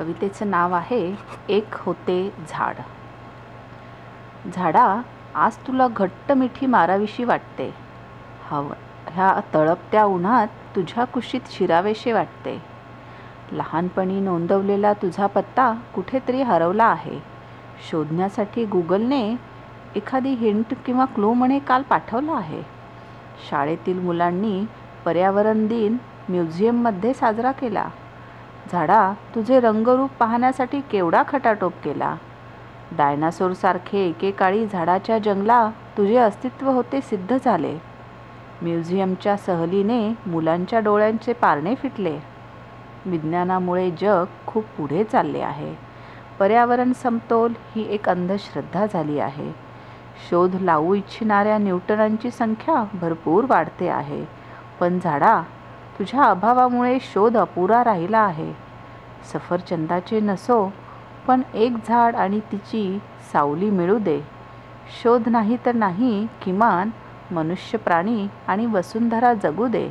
कवितेचं नाव आहे एक होते झाड. झाडा आज तुला घट्ट मिठी माराविशी वाटते. हव ह्या तळपत्या उन्हात तुझ्या कुशीत शिरावेशी वाटते. लहानपणी नोंदवलेला तुझा पत्ता कुठेतरी हरवला आहे. शोधण्यासाठी गुगलने एखादी हिंट किंवा क्लू म्हणे काल पाठवला आहे. शाळेतील मुलांनी पर्यावरण दिन म्युझियममध्ये साजरा केला. झाडा तुझे रंगरूप पाहण्यासाठी केवढा खटाटोप केला? डायनासोरसारखे एकेकाळी झाडाच्या जंगला तुझे अस्तित्व होते सिद्ध झाले. म्युझियमच्या सहलीने मुलांच्या डोळ्यांचे पारणे फिटले. विज्ञानामुळे जग खूप पुढे चालले आहे. पर्यावरण समतोल ही एक अंधश्रद्धा झाली आहे. शोध लावू इच्छिणाऱ्या न्यूटनांची संख्या भरपूर वाढते आहे. पण झाडा तुझ्या अभावामुळे शोध अपुरा राहिला आहे. सफरचंदाचे नसो पण एक झाड आणि तिची सावली मिळू दे. शोध नाही तर नाही किमान मनुष्य प्राणी आणि वसुंधरा जगू दे.